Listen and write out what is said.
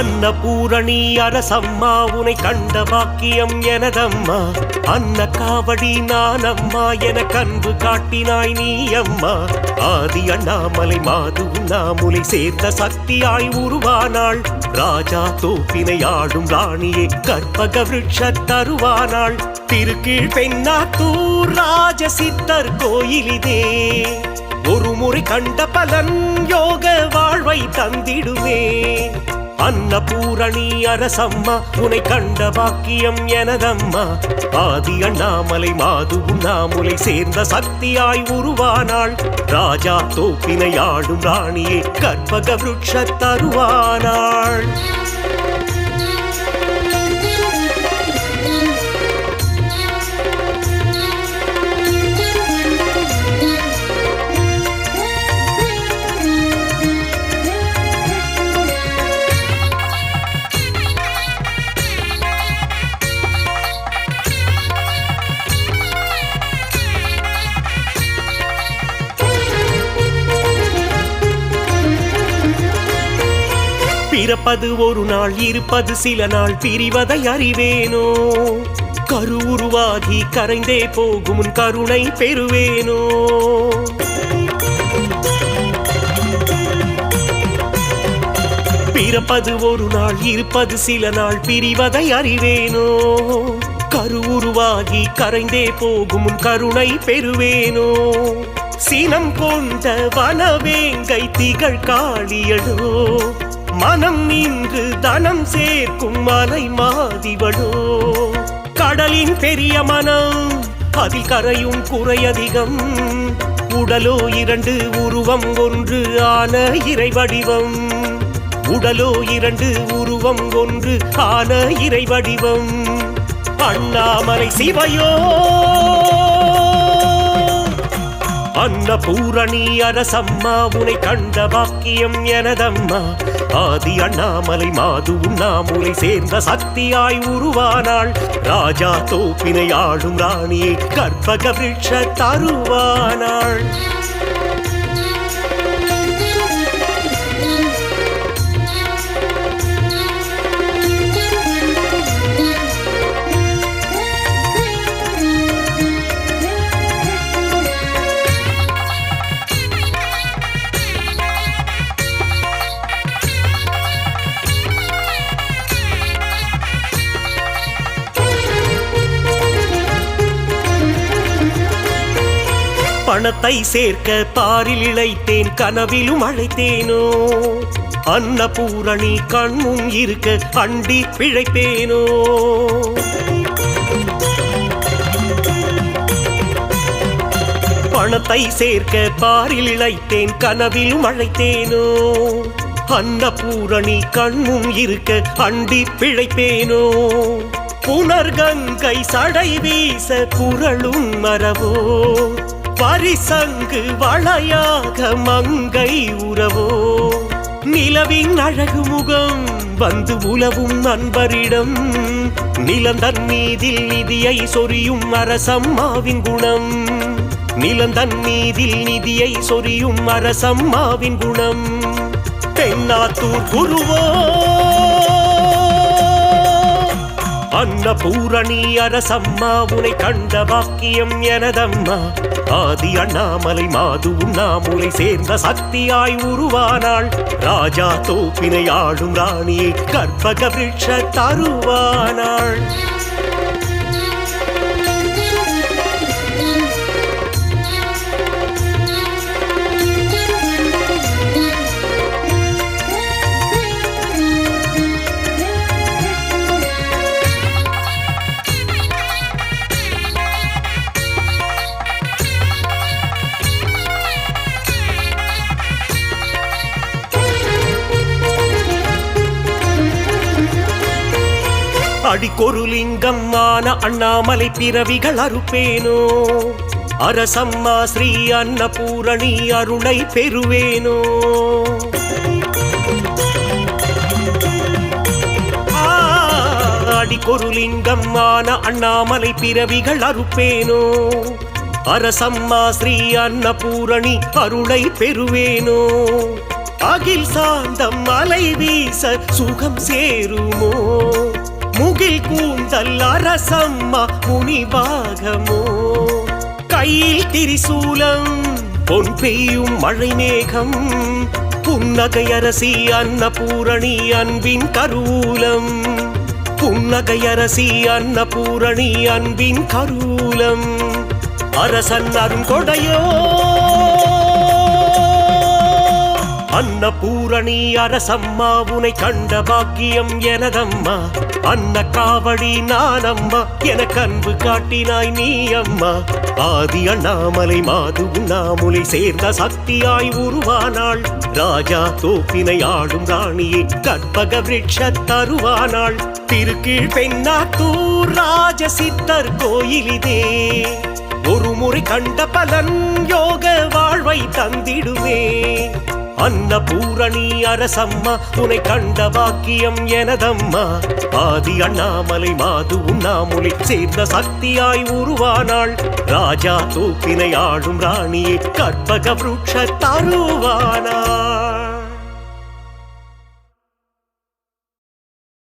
அன்னபூரணி அரசம்மா உனை கண்ட பாக்கியம் எனதம்மா. அன்ன காவடி நான் அம்மா என கன்பு காட்டினாய் நீ அம்மா ஆதி அண்ணாமலை மாது உண்ணாமுலை சேர்ந்த சக்தியாய் உருவானாள். ராஜா தோப்பினை ஆடும் ராணியே கற்பக விருட்ச தருவானாள். திருக்கீழ் பெண்ணாத்தூர் ராஜ சித்தர் கோயிலிதே. ஒரு முறை கண்ட பலன் யோக வாழ்வை தந்திடுவே அன்னபூரணி அரசம்மா உனை கண்ட பாக்கியம் எனதம்மா. ஆதி அண்ணாமலை மாது உண்ணாமுலை சேர்ந்த சக்தியாய் உருவானாள். ராஜா தோப்பினை ஆடும் ராணியே கற்பக விருட்ச தருவானாள். பிறப்பது ஒரு நாள் இருப்பது சில நாள் பிரிவதை அறிவேனோ? கரு உருவாகி கரைந்தே போகும் உன் கருணை பெறுவேனோ? பிறப்பது ஒரு நாள் இருப்பது சில நாள் பிரிவதை அறிவேனோ? கரு உருவாகி கரைந்தே போகும் உன் கருணை பெறுவேனோ? சினம் கொண்ட வனவேங்கை திகழ் காளியடோ? தனம் சேர்க்கும் மலை மாதிவளோ. கடலின் பெரிய மனம் அதில் கரையும் குறையதிகம். உடலோ இரண்டு உருவம் ஒன்று ஆன இறை வடிவம் உடலோ இரண்டு உருவம் ஒன்று ஆன இறை வடிவம் அண்ணாமலை சிவையோ! அன்னபூரணி அரசம்மா உனை கண்ட பாக்கியம் எனதம்மா. ஆதி அண்ணாமலை மாது உண்ணாமுலை சேர்ந்த சக்தியாய் உருவானாள். ராஜா தோப்பினை ஆளும் ராணியை கற்பக விருட்ச தருவானாள். பணத்தை சேர்க்க பாரில் இழைத்தேன் கனவிலும் அழைத்தேனோ? அன்னபூரணி கண்மும் இருக்க அண்டி பிழைப்பேனோ? பணத்தை சேர்க்க பாரில் இழைத்தேன் கனவிலும் அழைத்தேனோ? அன்னபூரணி கண்மும் இருக்க அண்டி பிழைப்பேனோ? புனர்கங்கை சடை வீச குரலும் மரவோ பரிசங்கு வளையாக மங்கை உறவோ? நிலவின் அழகு முகம் வந்து உலவும் நண்பரிடம். நிலந்தன் மீதில் நிதியை சொரியும் அரசம்மாவின் குணம். நிலந்தன் மீதில் நிதியை சொரியும் அரசம்மாவின் குணம். தென்னாத்தூர் குருவோ? அன்னபூரணி அரசம்மா உனை கண்ட பாக்கியம் எனதம்மா. ஆதி அண்ணாமலை மாது உண்ணாமுலை சேர்ந்த சக்தியாய் உருவானாள். ராஜா தோப்பினை ஆளும் ராணியை கற்பக விருட்ச தருவானாள். அடிக்கொரு லிங்கம் ஆன அண்ணாமலை பிறவிகள் அறுப்பேனோ? அரசம்மா ஸ்ரீ அன்னபூரணி அருணை பெறுவேனோ? ஆ, அடிக்கொரு லிங்கம் ஆன அண்ணாமலை பிறவிகள் அறுப்பேனோ? அரசம்மா ஸ்ரீ அன்னபூரணி அருளை பெறுவேனோ? அகில் சாந்தம் அலை வீச சுகம் சேருமோ? முகில் கூந்தல் அரசம்மா முனிபாகமோ கையில் திரிசூலம் பொன் பெய்யும் மழை மேகம் புன்னகையரசி அன்னபூரணி அன்பின் கரூலம். புன்னகையரசி அன்னபூரணி அன்பின் கரூலம். அரசன் அருங்கொடையோ அன்னபூரணி அரசம்மா உனை கண்ட பாக்கியம் எனதம்மா. அன்ன காவடி நானம்மா என கன்பு காட்டினாய் நீ அம்மா ஆதி அண்ணாமலை மாது உண்ணாமுலை சேர்ந்த சக்தியாய் உருவானாள். ராஜா தோப்பினை ஆளும் ராணியை கற்பக விரட்ச தருவானாள். திருக்கீழ் பெண்ணாத்தூர் ராஜ சித்தர் கோயிலிதே. ஒரு முறை கண்ட பலன் யோக வாழ்வை தந்திடுவே அன்னபூரணி அரசம்மா உனை கண்ட வாக்கியம் எனதம்மா. ஆதி அண்ணாமலை மாது உண்ணாமுலை சேர்ந்த சக்தியாய் உருவானாள். ராஜா தூப்பினை ஆளும் ராணியை கற்பக விருட்ச தருவானாள்.